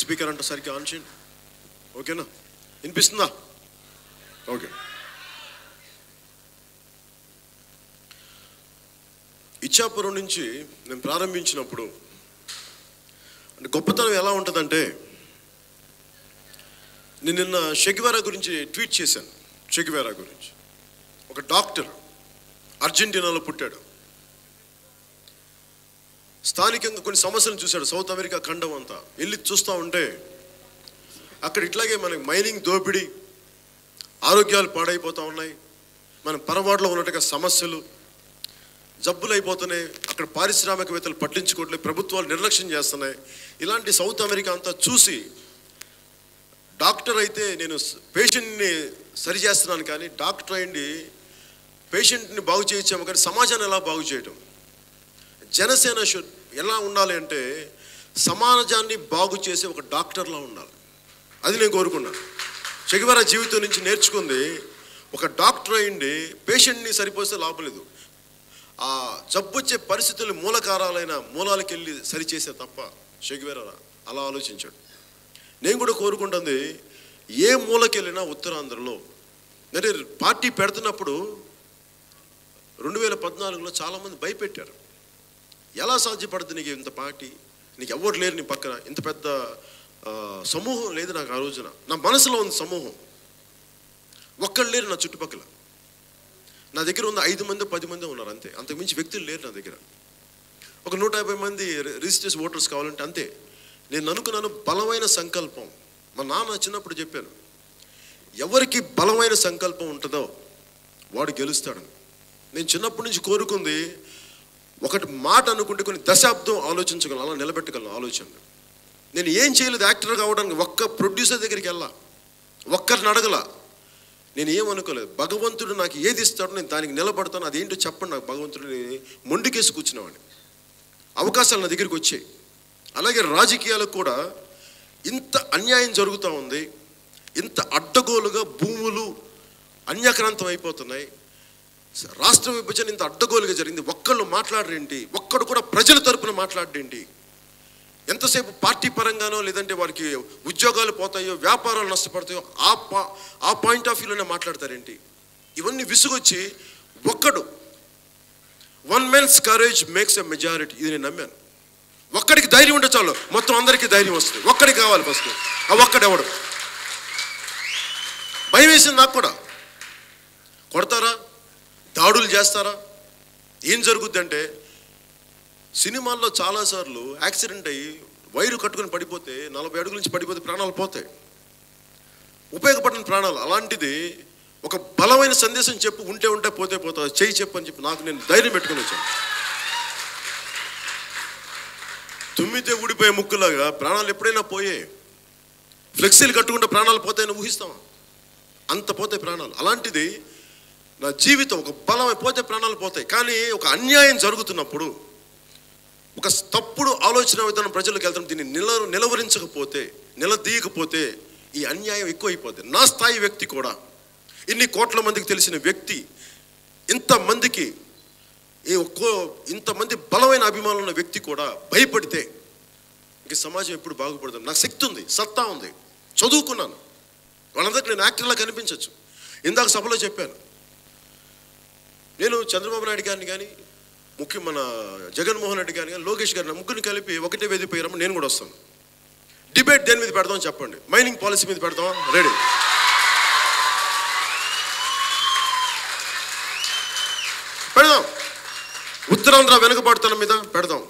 Speaker అంట సరిగ్గా on చేయండి ఓకేనా వినిపిస్తుందా ఓకే ఇచ్చాపురం నుంచి నేను ప్రారంభించినప్పుడు అంటే గొప్పతనం ఎలా ఉంటుందంటే నేను నిన్న షెగివారా గురించి ట్వీట్ చేశాను షెగివారా గురించి ఒక డాక్టర్ అర్జెంటీనాలో పుట్టాడు. స్థానికంగా కొన్ని సమస్యలను చూశాడు. సౌత్ అమెరికా ఖండం అంతా. వెళ్ళి చూస్తూ ఉంటే అక్కడ ఇట్లాగే మనకి మైనింగ్ దోపిడీ ఆరోగ్యాలు పాడైపోతూ ఉన్నాయి. మన పరవాడలో ఉన్నట్టుగా సమస్యలు జబ్బులు అయిపోతున్నాయి అక్కడ పారిశ్రామికవేత్తలు పట్టించుకోవట్లేదు. ప్రభుత్వాలు నిర్లక్ష్యం చేస్తున్నాయి. ఇలాంటి సౌత్ అమెరికా అంతా చూసి డాక్టర్ అయితే నేను పేషెంట్ని సరి చేస్తున్నాను కానీ డాక్టర్ అయింది పేషెంట్ని బాగు చేయించాము కానీ సమాజాన్ని ఎలా బాగు చేయటం? జనసేన షుడ్ ఎలా ఉండాలి అంటే సమాజాన్ని బాగు చేసే ఒక డాక్టర్లా ఉండాలి. అది నేను కోరుకున్నాను. చెగివార జీవితం నుంచి నేర్చుకుంది ఒక డాక్టర్ అయింది పేషెంట్ని సరిపోస్తే లాభం లేదు. ఆ జబ్బొచ్చే పరిస్థితులు మూలకారాలైన మూలాలకి వెళ్ళి సరిచేసే తప్ప షెగివేర అలా ఆలోచించాడు. నేను కూడా కోరుకుంటుంది ఏ మూలకెళ్ళినా ఉత్తరాంధ్రలో. అంటే పార్టీ పెడుతున్నప్పుడు రెండు వేల పద్నాలుగులో చాలామంది భయపెట్టారు. ఎలా సాధ్యపడుతుంది నీకు ఇంత పార్టీ? నీకు ఎవరు లేరు నీ పక్కన. ఇంత పెద్ద సమూహం లేదు నాకు ఆ రోజున. నా మనసులో ఉంది సమూహం. ఒక్కళ్ళు లేరు నా చుట్టుపక్కల. నా దగ్గర ఉన్న ఐదు మంది పది మంది ఉన్నారు అంతే. అంతకుమించి వ్యక్తులు లేరు నా దగ్గర. ఒక నూట యాభై మంది రిజిస్టర్స్ ఓటర్స్ కావాలంటే అంతే. నేను అనుకున్నాను బలమైన సంకల్పం. మా నాన్న చిన్నప్పుడు చెప్పాను ఎవరికి బలమైన సంకల్పం ఉంటుందో వాడు గెలుస్తాడని. నేను చిన్నప్పటి నుంచి కోరుకుంది ఒకటి మాట అనుకుంటే కొన్ని దశాబ్దం ఆలోచించగలను అలా నిలబెట్టగలను ఆలోచన నేను ఏం చేయలేదు యాక్టర్ కావడానికి ఒక్క ప్రొడ్యూసర్ దగ్గరికి వెళ్ళా. ఒక్కరిని అడగల. నేను ఏమనుకోలేదు భగవంతుడు నాకు ఏది ఇస్తాడో నేను దానికి నిలబడతాను. అదేంటో చెప్పండి నాకు భగవంతుడిని మొండికేసి కూర్చున్నావాడిని అవకాశాలు నా దగ్గరికి వచ్చాయి. అలాగే రాజకీయాలకు కూడా ఇంత అన్యాయం జరుగుతూ ఉంది. ఇంత అడ్డగోలుగా భూములు అన్యక్రాంతం అయిపోతున్నాయి. రాష్ట్ర విభజన ఇంత అడ్డగోలుగా జరిగింది. ఒక్కళ్ళు మాట్లాడరేంటి? ఒక్కడు కూడా ప్రజల తరపున మాట్లాడేంటి ఎంతసేపు పార్టీ పరంగానో లేదంటే వారికి ఉద్యోగాలు పోతాయో వ్యాపారాలు నష్టపడతాయో ఆ పా ఆ పాయింట్ ఆఫ్ వ్యూలోనే మాట్లాడతారేంటి? ఇవన్నీ విసుగొచ్చి ఒక్కడు one men's courage makes a majority. ఇది నేను నమ్మాను. ఒక్కడికి ధైర్యం ఉంటే చాలు. మొత్తం అందరికీ ధైర్యం వస్తుంది. ఒక్కడికి కావాలి ఫస్ట్. ఆ ఒక్కడెవడు? భయం వేసింది నాకు కూడా. కొడతారా? దాడులు చేస్తారా? ఏం జరుగుద్ది అంటే సినిమాల్లో చాలాసార్లు యాక్సిడెంట్ అయ్యి వైరు కట్టుకొని పడిపోతే నలభై అడుగుల నుంచి పడిపోతే ప్రాణాలు పోతాయి. ఉపయోగపడిన ప్రాణాలు అలాంటిది ఒక బలమైన సందేశం చెప్పు ఉంటే ఉంటే పోతే పోతా చేయి చెప్పు అని చెప్పి నాకు నేను ధైర్యం పెట్టుకుని వచ్చాను. తుమ్మితే ఊడిపోయే ముక్కులాగా ప్రాణాలు ఎప్పుడైనా పోయే ఫ్లెక్సీలు కట్టుకుంటే ప్రాణాలు పోతాయని ఊహిస్తాం అంత పోతే ప్రాణాలు. అలాంటిది నా జీవితం ఒక బలం పోతే ప్రాణాలు పోతాయి. కానీ ఒక అన్యాయం జరుగుతున్నప్పుడు ఒక తప్పుడు ఆలోచన విధానం ప్రజలకు వెళ్తాం దీన్ని నిల నిలవరించకపోతే నిలదీయకపోతే ఈ అన్యాయం ఎక్కువైపోతుంది నా స్థాయి వ్యక్తి కూడా ఇన్ని కోట్ల మందికి తెలిసిన వ్యక్తి ఇంతమందికి ఈ ఒక్కో ఇంతమంది బలమైన అభిమానులు ఉన్న వ్యక్తి కూడా భయపడితే ఇంక సమాజం ఎప్పుడు బాగుపడుతుంది నాకు శక్తి ఉంది సత్తా ఉంది. చదువుకున్నాను. వాళ్ళందరికీ నేను యాక్టర్లా కనిపించవచ్చు ఇందాక సభలో చెప్పాను. నేను చంద్రబాబు నాయుడు గారిని కానీ ముఖ్యం మన జగన్మోహన్ రెడ్డి గారిని కానీ లోకేష్ గారిని ముగ్గురిని కలిపి ఒకటే వేదిక పోయారమ్మ నేను కూడా వస్తాను. డిబేట్ దేని మీద పెడతాం చెప్పండి. మైనింగ్ పాలసీ మీద పెడదాం. రెడీ. పెడదాం. ఉత్తరాంధ్ర వెనుకబడుతున్న మీద పెడదాం.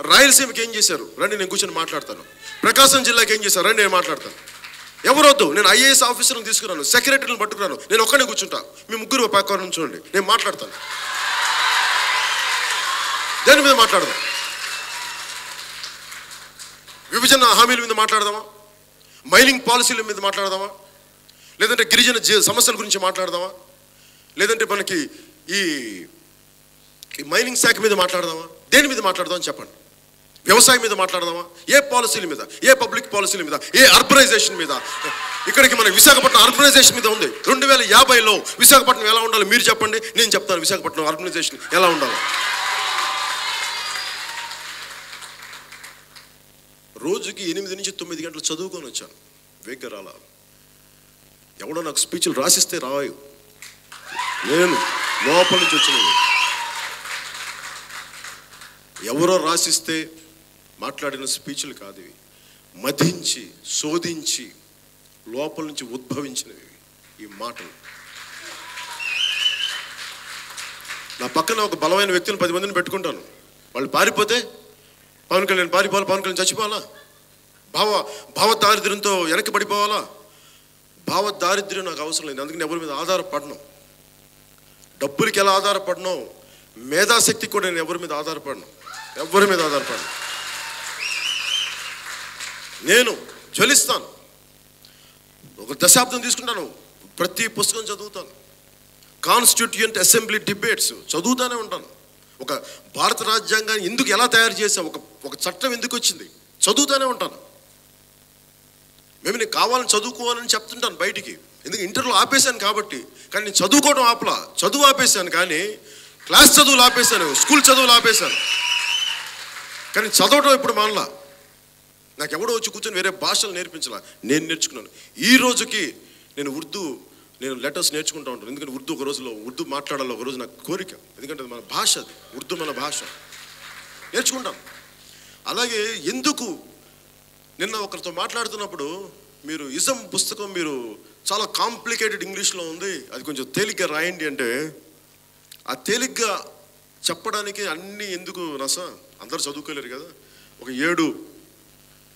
రాయలసీమకి ఏం చేశారు? రండి నేను కూర్చొని మాట్లాడతాను. ప్రకాశం జిల్లాకి ఏం చేశారు? రండి నేను మాట్లాడతాను. ఎవరొద్దు నేను ఐఏఎస్ ఆఫీసర్ని తీసుకురాను సెక్రటరీని పట్టుకురాను నేను ఒక్కనే కూర్చుంటా. మీ ముగ్గురు పక్క నుంచోండి నేను మాట్లాడతాను. దేని మీద మాట్లాడదాం? విభజన హామీల మీద మాట్లాడదామా? మైనింగ్ పాలసీల మీద మాట్లాడదామా? లేదంటే గిరిజన సమస్యల గురించి మాట్లాడదామా? లేదంటే మనకి ఈ మైనింగ్ శాఖ మీద మాట్లాడదామా? దేని మీద మాట్లాడదామని చెప్పండి. వ్యవసాయం మీద మాట్లాడదామా? ఏ పాలసీల మీద? ఏ పబ్లిక్ పాలసీల మీద? ఏ అర్బనైజేషన్ మీద? ఇక్కడికి మన విశాఖపట్నం అర్బనైజేషన్ మీద ఉంది. రెండు వేల యాభైలో విశాఖపట్నం ఎలా ఉండాలి? మీరు చెప్పండి. నేను చెప్తాను విశాఖపట్నం అర్బనైజేషన్ ఎలా ఉండాలి. రోజుకి ఎనిమిది నుంచి తొమ్మిది గంటలు చదువుకొని వచ్చాను. వేగ్గా రాలా ఎవడో నాకు స్పీచ్లు రాసిస్తే రాయు. నేను లోపల నుంచి వచ్చినది ఎవరో రాసిస్తే మాట్లాడిన స్పీచ్లు కాదు ఇవి. మధించి శోధించి లోపల నుంచి ఉద్భవించినవి ఈ మాటలు. నా పక్కన ఒక బలమైన వ్యక్తిని పది మందిని పెట్టుకుంటాను. వాళ్ళు పారిపోతే పవన్ కళ్యాణ్ పారిపోవాలి పవన్ కళ్యాణ్ చచ్చిపోవాలా? భావ భావ దారిద్ర్యంతో వెనక్కి పడిపోవాలా? భావ దారిద్ర్యం నాకు అవసరం లేదు. అందుకని ఎవరి మీద ఆధారపడను. డబ్బులకి ఎలా ఆధారపడను మేధాశక్తి కూడా నేను ఎవరి మీద ఆధారపడను. ఎవరి మీద ఆధారపడను. నేను జ్వలిస్తాను. ఒక దశాబ్దం తీసుకుంటాను. ప్రతి పుస్తకం చదువుతాను. కాన్స్టిట్యూయెంట్ అసెంబ్లీ డిబేట్స్ చదువుతూనే ఉంటాను. ఒక భారత రాజ్యాంగాన్ని ఎందుకు ఎలా తయారు చేసాం ఒక ఒక చట్టం ఎందుకు వచ్చింది? చదువుతూనే ఉంటాను. మేము నేను కావాలని చదువుకోవాలని చెప్తుంటాను బయటికి. ఎందుకు? ఇంటర్లో ఆపేశాను కాబట్టి. కానీ నేను చదువుకోవడం ఆపలా. చదువు ఆపేశాను కానీ క్లాస్ చదువులు ఆపేశాను. స్కూల్ చదువులు ఆపేశాను. కానీ చదవడం ఇప్పుడు మానలా? నాకు ఎవడో వచ్చి కూర్చొని వేరే భాషలు నేర్పించలా. నేను నేర్చుకున్నాను. ఈ రోజుకి నేను ఉర్దూ నేను లెటర్స్ నేర్చుకుంటా ఉంటాను. ఎందుకంటే ఉర్దూ ఒక రోజులో ఉర్దూ మాట్లాడాలి ఒక రోజు నాకు కోరిక. ఎందుకంటే అది మన భాష అది ఉర్దూ మన భాష. నేర్చుకుంటాం. అలాగే ఎందుకు నిన్న ఒకరితో మాట్లాడుతున్నప్పుడు మీరు ఇజం పుస్తకం మీరు చాలా కాంప్లికేటెడ్ ఇంగ్లీష్లో ఉంది అది కొంచెం తేలిగ్గా రాయండి అంటే ఆ తేలిగ్గా చెప్పడానికి అన్నీ ఎందుకు రస అందరు చదువుకోలేరు కదా. ఒక ఏడు